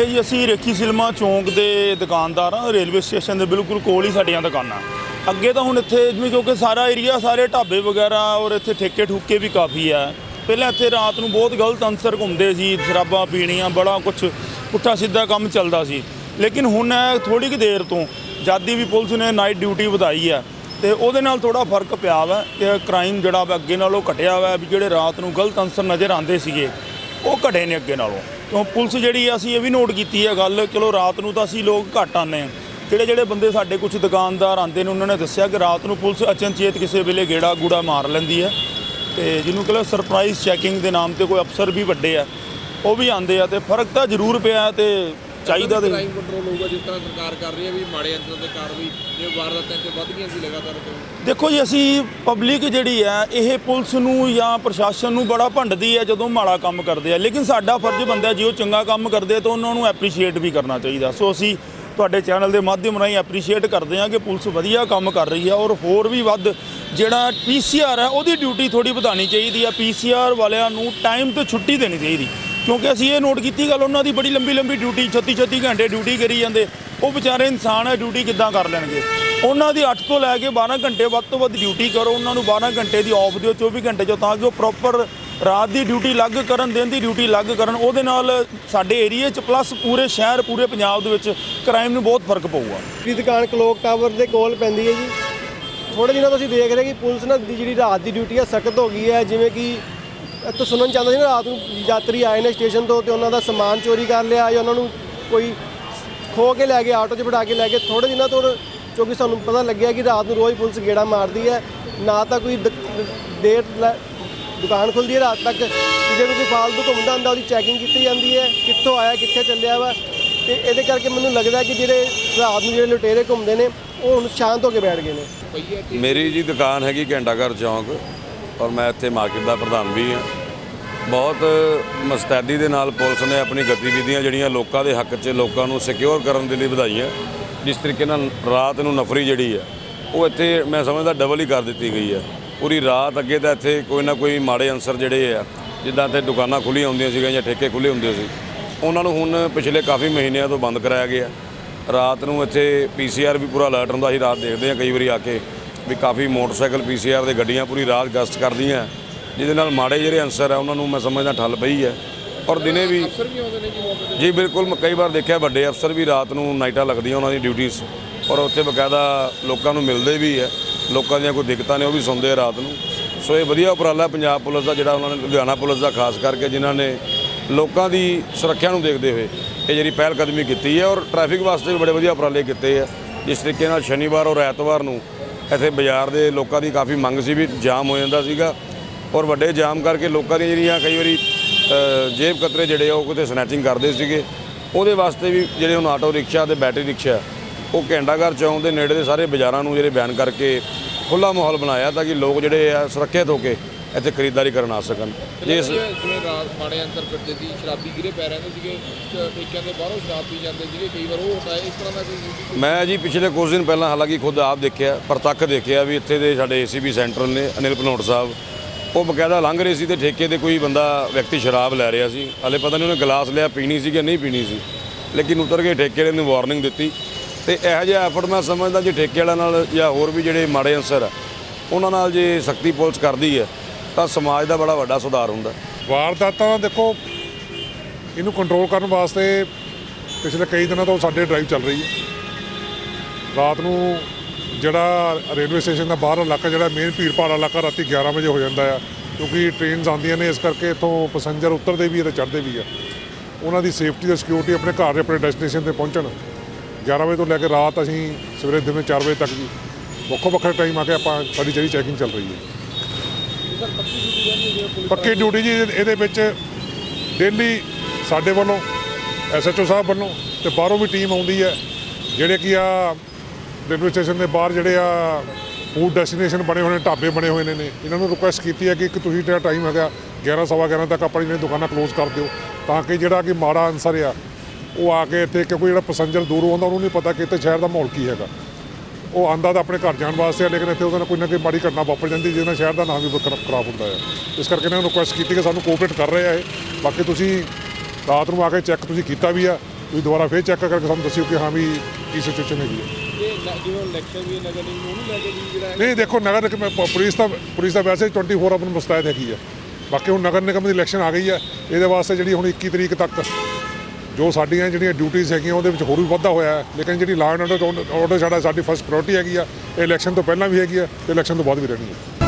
ਇਹ ਜੀ, ਅਸੀਂ ਰੇਖੀ ਸਿਲਮਾ ਚੌਂਕ ਦੇ ਦੁਕਾਨਦਾਰ ਹਾਂ, ਰੇਲਵੇ ਸਟੇਸ਼ਨ ਦੇ ਬਿਲਕੁਲ ਕੋਲ ਹੀ ਸਾਡੀਆਂ ਦੁਕਾਨਾਂ। ਅੱਗੇ ਤਾਂ ਹੁਣ ਇੱਥੇ ਜਿਵੇਂ ਕਿਉਂਕਿ ਸਾਰਾ ਏਰੀਆ ਸਾਰੇ ਢਾਬੇ ਵਗੈਰਾ ਔਰ ਇੱਥੇ ਠੇਕੇ ਠੁੱਕੇ ਵੀ ਕਾਫੀ ਆ ਪਹਿਲਾਂ ਇੱਥੇ ਰਾਤ ਨੂੰ ਬਹੁਤ ਗਲਤ ਅਨਸਰ ਘੁੰਮਦੇ ਸੀ, ਸ਼ਰਾਬਾਂ ਪੀਣੀਆਂ, ਬੜਾ ਕੁਝ ਪੁੱਠਾ ਸਿੱਧਾ ਕੰਮ ਚੱਲਦਾ ਸੀ। ਲੇਕਿਨ ਹੁਣ ਥੋੜੀ ਕੁ ਦੇਰ ਤੋਂ ਜਾਦੀ ਵੀ ਪੁਲਿਸ ਨੇ ਨਾਈਟ ਡਿਊਟੀ ਵਧਾਈ ਆ ਤੇ ਉਹਦੇ ਨਾਲ ਥੋੜਾ ਫ਼ਰਕ ਪਿਆ ਵਾ ਕਿ ਕ੍ਰਾਈਮ ਜਿਹੜਾ ਵਾ ਅੱਗੇ ਨਾਲੋਂ ਘਟਿਆ ਵਾ ਵੀ ਜਿਹੜੇ ਰਾਤ ਨੂੰ ਗਲਤ ਅਨਸਰ ਨਜ਼ਰ ਆਉਂਦੇ ਸੀਗੇ, ਉਹ ਘਟੇ ਨੇ ਅੱਗੇ ਨਾਲੋਂ। ਕਿਉਂ ਪੁਲਿਸ ਜਿਹੜੀ ਆ, ਅਸੀਂ ਇਹ ਵੀ ਨੋਟ ਕੀਤੀ ਹੈ ਗੱਲ ਚਲੋ ਰਾਤ ਨੂੰ ਤਾਂ ਅਸੀਂ ਲੋਕ ਘੱਟ ਆਉਂਦੇ ਹਾਂ ਜਿਹੜੇ ਜਿਹੜੇ ਬੰਦੇ ਸਾਡੇ ਕੁਝ ਦੁਕਾਨਦਾਰ ਆਉਂਦੇ ਨੇ ਉਹਨਾਂ ਨੇ ਦੱਸਿਆ ਕਿ ਰਾਤ ਨੂੰ ਪੁਲਿਸ ਅਚਨਚੇਤ ਕਿਸੇ ਵੇਲੇ ਗੇੜਾ ਗੂੜਾ ਮਾਰ ਲੈਂਦੀ ਹੈ ਤੇ ਜਿਹਨੂੰ ਕਹਿੰਦੇ ਸਰਪ੍ਰਾਈਜ਼ ਚੈਕਿੰਗ ਦੇ ਨਾਮ ਤੇ ਕੋਈ ਅਫਸਰ ਵੀ ਵੱਡੇ ਆ ਉਹ ਵੀ ਆਉਂਦੇ ਆ ਤੇ ਫ਼ਰਕ ਤਾਂ ਜ਼ਰੂਰ ਪਿਆ ਤੇ ਚਾਹੀਦਾ ਤੇ ਕ੍ਰਾਈਮ ਕੰਟਰੋਲ ਹੋਊਗਾ ਜਿਸ ਤਰ੍ਹਾਂ ਸਰਕਾਰ ਕਰ ਰਹੀ ਹੈ ਵੀ ਮਾੜੇ ਅੰਸਰ ਤੇ ਕਾਰਵਾਈ ਜਿਵੇਂ ਵਾਰਦਾਤਾਂ ਤੇ ਵੱਧ ਗਈਆਂ ਸੀ ਲਗਾਤਾਰ ਤੋਂ ਦੇਖੋ ਜੀ ਅਸੀਂ ਪਬਲਿਕ ਜਿਹੜੀ ਹੈ ਇਹ ਪੁਲਿਸ ਨੂੰ ਜਾਂ ਪ੍ਰਸ਼ਾਸਨ ਨੂੰ ਬੜਾ ਭੰਡਦੀ ਹੈ ਜਦੋਂ ਮਾੜਾ ਕੰਮ ਕਰਦੇ ਆ। ਲੇਕਿਨ ਸਾਡਾ ਫਰਜ਼ ਬਣਦਾ ਜੇ ਉਹ ਚੰਗਾ ਕੰਮ ਕਰਦੇ ਆ ਤਾਂ ਉਹਨਾਂ ਨੂੰ ਐਪਰੀਸ਼ੀਏਟ ਵੀ ਕਰਨਾ ਚਾਹੀਦਾ। ਸੋ ਅਸੀਂ ਤੁਹਾਡੇ ਚੈਨਲ ਦੇ ਮਾਧਿਅਮ ਰਾਹੀਂ ਐਪਰੀਸ਼ੀਏਟ ਕਰਦੇ ਹਾਂ ਕਿ ਪੁਲਿਸ ਵਧੀਆ ਕੰਮ ਕਰ ਰਹੀ ਹੈ ਔਰ ਹੋਰ ਵੀ ਵੱਧ ਜਿਹੜਾ ਪੀਸੀਆਰ ਹੈ ਉਹਦੀ ਡਿਊਟੀ ਥੋੜੀ ਵਧਾਣੀ ਚਾਹੀਦੀ ਹੈ। ਪੀਸੀਆਰ ਵਾਲਿਆਂ ਨੂੰ ਟਾਈਮ ਤੇ ਛੁੱਟੀ ਦੇਣੀ ਚਾਹੀਦੀ। ਕਿਉਂਕਿ ਅਸੀਂ ਇਹ ਨੋਟ ਕੀਤੀ ਗੱਲ, ਉਹਨਾਂ ਦੀ ਬੜੀ ਲੰਬੀ ਲੰਬੀ ਡਿਊਟੀ 36 36 ਘੰਟੇ ਡਿਊਟੀ ਕਰੀ ਜਾਂਦੇ। ਉਹ ਵਿਚਾਰੇ ਇਨਸਾਨ ਹੈ ਡਿਊਟੀ ਕਿੱਦਾਂ ਕਰ ਲੈਣਗੇ? ਉਹਨਾਂ ਦੀ 8 ਤੋਂ ਲੈ ਕੇ 12 ਘੰਟੇ ਵੱਧ ਤੋਂ ਵੱਧ ਡਿਊਟੀ ਕਰੋ, ਉਹਨਾਂ ਨੂੰ 12 ਘੰਟੇ ਦੀ ਆਫ ਦਿਓ 24 ਘੰਟੇ ਚੋਂ ਤਾਂ ਕਿ ਉਹ ਪ੍ਰੋਪਰ ਰਾਤ ਦੀ ਡਿਊਟੀ ਲੱਗ ਕਰਨ, ਦਿਨ ਦੀ ਡਿਊਟੀ ਲੱਗ ਕਰਨ। ਉਹਦੇ ਨਾਲ ਸਾਡੇ ਏਰੀਏ 'ਚ ਪਲੱਸ ਪੂਰੇ ਸ਼ਹਿਰ, ਪੂਰੇ ਪੰਜਾਬ ਦੇ ਵਿੱਚ ਕ੍ਰਾਈਮ ਨੂੰ ਬਹੁਤ ਫ਼ਰਕ ਪਊਗਾ। ਦੀ ਦੁਕਾਨ ਕਲੋਕ ਟਾਵਰ ਦੇ ਕੋਲ ਪੈਂਦੀ ਹੈ ਜੀ। ਥੋੜੇ ਦਿਨਾਂ ਤੋਂ ਅਸੀਂ ਦੇਖ ਰਹੇ ਕਿ ਪੁਲਿਸ ਨਾਲ ਦੀ ਜਿਹੜੀ ਰਾਤ ਦੀ ਡਿਊਟੀ ਹੈ ਸਖਤ ਹੋ ਗਈ ਹੈ। ਜਿਵੇਂ ਕਿ ਇੱਥੋਂ ਸੁਣਨ ਚਾਹੁੰਦਾ ਸੀ ਨਾ, ਰਾਤ ਨੂੰ ਯਾਤਰੀ ਆਏ ਨੇ ਸਟੇਸ਼ਨ ਤੋਂ ਤੇ ਉਹਨਾਂ ਦਾ ਸਮਾਨ ਚੋਰੀ ਕਰ ਲਿਆ ਜਾਂ ਉਹਨਾਂ ਨੂੰ ਕੋਈ ਖੋ ਕੇ ਲੈ ਗਿਆ ਆਟੋ 'ਚ ਬਿਠਾ ਕੇ ਲੈ ਗਏ। ਥੋੜੇ ਦਿਨਾਂ ਤੋਂ ਕਿਉਂਕਿ ਸਾਨੂੰ ਪਤਾ ਲੱਗਿਆ ਕਿ ਰਾਤ ਨੂੰ ਰੋਜ਼ ਪੁਲਿਸ ਗੇੜਾ ਮਾਰਦੀ ਹੈ। ਨਾ ਤਾਂ ਕੋਈ ਦੇਰ ਲੈ- ਦੁਕਾਨ ਖੁੱਲਦੀ ਹੈ, ਰਾਤ ਤੱਕ ਤੇ ਜੇ ਕੋਈ ਫਾਲਤੂ ਘੁੰਮਦਾ ਹੁੰਦਾ ਉਹਦੀ ਚੈਕਿੰਗ ਕੀਤੀ ਜਾਂਦੀ ਹੈ, ਕਿੱਥੋਂ ਆਇਆ, ਕਿੱਥੇ ਚੱਲਿਆ ਵਾ। ਤੇ ਇਹਦੇ ਕਰਕੇ ਮੈਨੂੰ ਲੱਗਦਾ ਕਿ ਜਿਹੜੇ ਰਾਤ ਨੂੰ ਜਿਹੜੇ ਲੁਟੇਰੇ ਘੁੰਮਦੇ ਨੇ, ਉਹ ਹੁਣ ਸ਼ਾਂਤ ਹੋ ਕੇ ਬੈਠ ਗਏ ਨੇ। ਮੇਰੀ ਜੀ ਦੁਕਾਨ ਹੈਗੀ ਘੰਟਾਘਰ ਚੌਂਕ ਔਰ ਮੈਂ ਇੱਥੇ ਮਾਰਕੀਟ ਦਾ ਪ੍ਰਧਾਨ ਵੀ ਹਾਂ। ਬਹੁਤ ਮਸਤੈਦੀ ਦੇ ਨਾਲ ਪੁਲਿਸ ਨੇ ਆਪਣੀ ਗਤੀਵਿਧੀਆਂ ਜਿਹੜੀਆਂ ਲੋਕਾਂ ਦੇ ਹੱਕ 'ਚ ਲੋਕਾਂ ਨੂੰ ਸਿਕਿਉਰ ਕਰਨ ਦੇ ਲਈ ਵਧਾਈਆਂ, ਜਿਸ ਤਰੀਕੇ ਨਾਲ ਰਾਤ ਨੂੰ ਨਫਰੀ ਜਿਹੜੀ ਹੈ ਉਹ ਇੱਥੇ ਮੈਂ ਸਮਝਦਾ ਡਬਲ ਹੀ ਕਰ ਦਿੱਤੀ ਗਈ ਹੈ ਪੂਰੀ ਰਾਤ ਅੱਗੇ ਤਾਂ ਇੱਥੇ ਕੋਈ ਨਾ ਕੋਈ ਮਾੜੇ ਅੰਸਰ ਜਿਹੜੇ ਆ, ਜਿੱਦਾਂ ਇੱਥੇ ਦੁਕਾਨਾਂ ਖੁੱਲੀਆਂ ਹੁੰਦੀਆਂ ਸੀਗੀਆਂ ਜਾਂ ਠੇਕੇ ਖੁੱਲੇ ਹੁੰਦੇ ਸੀ, ਉਹਨਾਂ ਨੂੰ ਹੁਣ ਪਿਛਲੇ ਕਾਫੀ ਮਹੀਨਿਆਂ ਤੋਂ ਬੰਦ ਕਰਾਇਆ ਗਿਆ। ਰਾਤ ਨੂੰ ਇੱਥੇ ਪੀਸੀਆਰ ਵੀ ਪੂਰਾ ਅਲਰਟ ਹੁੰਦਾ ਸੀ, ਰਾਤ ਦੇਖਦੇ ਆ ਕਈ ਵਾਰੀ ਆ ਕੇ ਵੀ ਕਾਫੀ ਮੋਟਰਸਾਈਕਲ ਪੀਸੀਆਰ ਦੇ ਗੱਡੀਆਂ ਪੂਰੀ ਰਾਤ ਗਸ਼ਤ ਕਰਦੀਆਂ। ਜਿਹਦੇ ਨਾਲ ਮਾੜੇ ਜਿਹੜੇ ਅਨਸਰ ਆ ਉਹਨਾਂ ਨੂੰ ਮੈਂ ਸਮਝਦਾ ਠੱਲ ਪਈ ਹੈ। ਔਰ ਦਿਨੇ ਵੀ ਜੀ ਬਿਲਕੁਲ ਮੈਂ ਕਈ ਵਾਰ ਦੇਖਿਆ ਵੱਡੇ ਅਫਸਰ ਵੀ ਰਾਤ ਨੂੰ ਨਾਈਟਾਂ ਲੱਗਦੀਆਂ ਉਹਨਾਂ ਦੀ ਡਿਊਟੀਆਂ ਔਰ ਉੱਥੇ ਬਕਾਇਦਾ ਲੋਕਾਂ ਨੂੰ ਮਿਲਦੇ ਵੀ ਹੈ। ਲੋਕਾਂ ਦੀਆਂ ਕੋਈ ਦਿੱਕਤਾਂ ਨੇ ਉਹ ਵੀ ਸੁਣਦੇ ਆ ਰਾਤ ਨੂੰ। ਸੋ ਇਹ ਵਧੀਆ ਉਪਰਾਲਾ ਪੰਜਾਬ ਪੁਲਿਸ ਦਾ ਜਿਹੜਾ ਉਹਨਾਂ ਨੇ ਲੁਧਿਆਣਾ ਪੁਲਿਸ ਦਾ ਖਾਸ ਕਰਕੇ ਜਿਨ੍ਹਾਂ ਨੇ ਲੋਕਾਂ ਦੀ ਸੁਰੱਖਿਆ ਨੂੰ ਦੇਖਦੇ ਹੋਏ ਇਹ ਜਿਹੜੀ ਪਹਿਲ ਕਦਮੀ ਕੀਤੀ ਹੈ। ਔਰ ਟ੍ਰੈਫਿਕ ਵਾਸਤੇ ਵੀ ਬੜੇ ਵਧੀਆ ਉਪਰਾਲੇ ਕੀਤੇ ਆ। ਜਿਸ ਤਰੀਕੇ ਨਾਲ ਸ਼ਨੀਵਾਰ ਔਰ ਐਤਵਾਰ ਨੂੰ ਇੱਥੇ ਬਾਜ਼ਾਰ ਦੇ ਲੋਕਾਂ ਦੀ ਕਾਫੀ ਮੰਗ ਸੀ ਵੀ ਜਾਮ ਹੋ ਜਾਂਦਾ ਸੀਗਾ। ਔਰ ਵੱਡੇ ਜਾਮ ਕਰਕੇ ਲੋਕਾਂ ਦੀਆਂ ਜਿਹੜੀਆਂ ਕਈ ਵਾਰੀ ਜੇਬ ਕਤਰੇ ਜਿਹੜੇ ਆ ਉਹ ਕਿਤੇ ਸਨੈਚਿੰਗ ਕਰਦੇ ਸੀਗੇ। ਉਹਦੇ ਵਾਸਤੇ ਵੀ ਜਿਹੜੇ ਹੁਣ ਆਟੋ ਰਿਕਸ਼ਾ ਤੇ ਬੈਟਰੀ ਰਿਕਸ਼ਾ ਉਹ ਘੰਟਾਘਰ ਚੌਂਕ ਦੇ ਨੇੜੇ ਦੇ ਸਾਰੇ ਬਾਜ਼ਾਰਾਂ ਨੂੰ ਜਿਹੜੇ ਬਿਆਨ ਕਰਕੇ ਖੁੱਲਾ ਮਾਹੌਲ ਬਣਾਇਆ ਤਾਂ ਕਿ ਲੋਕ ਜਿਹੜੇ ਆ ਸੁਰੱਖਿਅਤ ਹੋ ਕੇ ਇੱਥੇ ਖਰੀਦਦਾਰੀ ਕਰਨ ਆ ਸਕਣ। ਜੇ ਇਸ ਜਿਵੇਂ ਰਾਤ ਮਾੜੇ ਅੰਸਰ ਫਿਰਦੇ ਸੀ ਸ਼ਰਾਬੀ ਗਿਰੇ ਪੈ ਰਹਿੰਦੇ ਸੀਗੇ ਚ- ਠੇਕਿਆਂ ਦੇ ਬਾਹਰੋਂ ਸ਼ਰਾਬ ਪੀ ਜਾਂਦੇ ਸੀਗੇ ਕਈ ਵਾਰ ਉਹ ਹੁੰਦਾ ਹੈ ਇਸ ਤਰ੍ਹਾਂ ਦਾ ਕੋਈ ਮੈਂ ਜੀ ਪਿਛਲੇ ਕੁਝ ਦਿਨ ਪਹਿਲਾਂ ਹਾਲਾਂਕਿ ਖੁਦ ਆਪ ਦੇਖਿਆ ਪ੍ਰਤੱਖ ਦੇਖਿਆ ਵੀ ਇੱਥੇ ਦੇ ਸਾਡੇ ਏਸੀਬੀ ਸੈਂਟਰ ਨੇ ਅਨਿਲ ਭਨੋਟ ਸਾਹਿਬ ਉਹ ਬਕਾਇਦਾ ਲੰਘ ਰਹੇ ਸੀ ਤੇ ਠੇਕੇ ਤੇ ਕੋਈ ਬੰਦਾ ਵਿਅਕਤੀ ਸ਼ਰਾਬ ਲੈ ਰਿਹਾ ਸੀ। ਹਲੇ ਪਤਾ ਨਹੀਂ ਉਹਨੇ ਗਲਾਸ ਲਿਆ, ਪੀਣੀ ਸੀ ਕਿ ਨਹੀਂ ਪੀਣੀ ਸੀ। ਲੇਕਿਨ ਉਤਰ ਕੇ ਠੇਕੇ ਵਾਲੇ ਨੇ ਵਾਰਨਿੰਗ ਦਿੱਤੀ। ਤੇ ਇਹੋ ਜਿਹਾ ਐਫਰਟ ਮੈਂ ਸਮਝਦਾ ਜੇ ਠੇਕੇ ਵਾਲਿਆਂ ਨਾਲ ਜਾਂ ਹੋਰ ਵੀ ਜਿਹੜੇ ਮਾੜੇ ਅੰਸਰ ਆ, ਉਹਨਾਂ ਨਾਲ ਜੇ ਸਖਤੀ ਪੁਲਿਸ ਕਰਦੀ ਹੈ, ਤਾਂ ਸਮਾਜ ਦਾ ਬੜਾ ਵੱਡਾ ਸੁਧਾਰ ਹੁੰਦਾ। ਵਾਰਦਾਤਾਂ ਦੇਖੋ, ਇਹਨੂੰ ਕੰਟਰੋਲ ਕਰਨ ਵਾਸਤੇ ਪਿਛਲੇ ਕਈ ਦਿਨਾਂ ਤੋਂ ਸਾਡੇ ਡਰਾਈਵ ਚੱਲ ਰਹੀ ਹੈ। ਰਾਤ ਨੂੰ ਜਿਹੜਾ ਰੇਲਵੇ ਸਟੇਸ਼ਨ ਦਾ ਬਾਹਰ ਇਲਾਕਾ ਜਿਹੜਾ ਮੇਨ ਭੀੜ ਭਾੜ ਇਲਾਕਾ ਰਾਤੀ 11 ਵਜੇ ਹੋ ਜਾਂਦਾ ਆ, ਕਿਉਂਕਿ ਟ੍ਰੇਨਸ ਆਉਂਦੀਆਂ ਨੇ, ਇਸ ਕਰਕੇ ਇੱਥੋਂ ਪੈਸੇਂਜਰ ਉਤਰਦੇ ਵੀ ਆ ਤੇ ਚੜ੍ਹਦੇ ਵੀ ਆ। ਉਹਨਾਂ ਦੀ ਸੇਫਟੀ ਤੇ ਸਿਕਿਉਰਿਟੀ ਆਪਣੇ ਘਰ ਦੇ ਆਪਣੇ ਡੈਸਟੀਨੇਸ਼ਨ ਤੇ ਪਹੁੰਚਣ। 11 ਵਜੇ ਤੋਂ ਲੈ ਕੇ ਰਾਤ ਅਸੀਂ ਸਵੇਰੇ ਦਿਨ 4 ਵਜੇ ਤੱਕ ਜੀ, ਵੱਖੋ ਵੱਖਰੇ ਟਾਈਮ ਆ ਕੇ ਆਪਾਂ ਸਾਡੀ ਜਿਹੜੀ ਚੈਕਿੰਗ ਚੱਲ ਰਹੀ ਹੈ। ਪੱਕੀ ਡਿਊਟੀ ਜੀ, ਇਹਦੇ ਇਹਦੇ ਵਿੱਚ ਡੇਲੀ ਸਾਡੇ ਵੱਲੋਂ ਐਸਐਚਓ ਸਾਹਿਬ ਵੱਲੋਂ ਤੇ ਬਾਹਰੋਂ ਵੀ ਟੀਮ ਆਉਂਦੀ ਹੈ। ਜਿਹੜੇ ਕੀ ਆ ਰੇਲਵੇ ਸਟੇਸ਼ਨ ਦੇ ਬਾਹਰ ਜਿਹੜੇ ਆ ਫੂਡ ਡੈਸਟੀਨੇਸ਼ਨ ਬਣੇ ਹੋਏ ਨੇ, ਢਾਬੇ ਬਣੇ ਹੋਏ ਨੇ ਇਹਨਾਂ ਨੂੰ ਰਿਕੁਐਸਟ ਕੀਤੀ ਹੈ ਕਿ ਇੱਕ ਤੁਸੀਂ ਜਿਹੜਾ ਟਾਈਮ ਹੈਗਾ 11 ਸਵਾ 11 ਤੱਕ ਆਪਣੀ ਜਿਹੜੀਆਂ ਦੁਕਾਨਾਂ ਕਲੋਜ਼ ਕਰ ਦਿਓ, ਤਾਂ ਕਿ ਜਿਹੜਾ ਕਿ ਮਾੜਾ ਅਨਸਰ ਆ, ਉਹ ਆ ਕੇ ਇੱਥੇ ਕਿਉਂਕਿ ਜਿਹੜਾ ਪੈਸੇਂਜਰ ਦੂਰੋਂ ਆਉਂਦਾ ਉਹਨੂੰ ਨਹੀਂ ਪਤਾ ਕਿ ਇੱਥੇ ਸ਼ਹਿਰ ਦਾ ਮਾਹੌਲ ਕੀ ਹੈਗਾ। ਉਹ ਆਂਦਾ ਤਾਂ ਆਪਣੇ ਘਰ ਜਾਣ ਵਾਸਤੇ ਆ, ਲੇਕਿਨ ਇੱਥੇ ਉਹਦੇ ਨਾਲ ਕੋਈ ਨਾ ਕੋਈ ਮਾੜੀ ਘਟਨਾ ਵਾਪਰ ਜਾਂਦੀ, ਜਿਹਦੇ ਨਾਲ ਸ਼ਹਿਰ ਦਾ ਨਾਮ ਵੀ ਖਰਾ- ਖਰਾਬ ਹੁੰਦਾ ਹੈ ਇਸ ਕਰਕੇ ਇਹਨਾਂ ਨੂੰ ਰਿਕੁਐਸਟ ਕੀਤੀ ਕਿ ਸਾਨੂੰ ਕੋਆਪਰੇਟ ਕਰ ਰਹੇ ਆ ਇਹ। ਬਾਕੀ ਤੁਸੀਂ ਰਾਤ ਨੂੰ ਆ ਕੇ ਚੈੱਕ ਤੁਸੀਂ ਕੀਤਾ ਵੀ ਆ, ਤੁਸੀਂ ਦੁਬਾਰਾ ਫੇਰ ਚੈੱਕ ਕਰਕੇ ਸਾਨੂੰ ਦੱਸਿਓ ਕਿ ਹਾਂ ਵੀ ਕੀ ਸਿਚੁਏਸ਼ਨ ਹੈਗੀ ਹੈ ਨ- ਜਿਵੇਂ ਇਲੈਕਸ਼ਨ ਵੀ ਨਗਰ ਨਿਗਮ ਨੂੰ ਲੈ ਕੇ ਜੀ ਜਿਹੜਾ ਨਹੀਂ, ਦੇਖੋ, ਨਗਰ ਨਿਗਮ, ਪ- ਪੁਲਿਸ ਤਾਂ ਪੁਲਿਸ ਤਾਂ ਵੈਸੇ ਹੀ 24 ਆਪਣੀ ਮੁਸਤੈਦ ਹੈਗੀ ਆ। ਬਾਕੀ ਹੁਣ ਨਗਰ ਨਿਗਮ ਦੀ ਇਲੈਕਸ਼ਨ ਆ ਗਈ ਹੈ ਇਹਦੇ ਵਾਸਤੇ ਜਿਹੜੀ ਹੁਣ 21 ਤਰੀਕ ਤੱਕ ਜੋ ਸਾਡੀਆਂ ਜਿਹੜੀਆਂ ਡਿਊਟੀਆਂ ਹੈਗੀਆਂ, ਉਹਦੇ ਵਿੱਚ ਹੋਰ ਵੀ ਵਾਧਾ ਹੋਇਆ ਹੈ। ਲੇਕਿਨ ਜਿਹੜੀ ਲਾਅ ਐਂਡ ਆਰਡਰ ਸਾਡਾ ਸਾਡੀ ਫਸਟ ਪ੍ਰਾਇੋਰਟੀ ਹੈਗੀ ਆ, ਇਹ ਇਲੈਕਸ਼ਨ ਤੋਂ ਪਹਿਲਾਂ ਵੀ ਹੈਗੀ ਆ, ਤੇ ਇਲੈਕਸ਼ਨ ਤੋਂ ਬਾਅਦ ਵੀ ਰਹਿਣੀ ਹੈ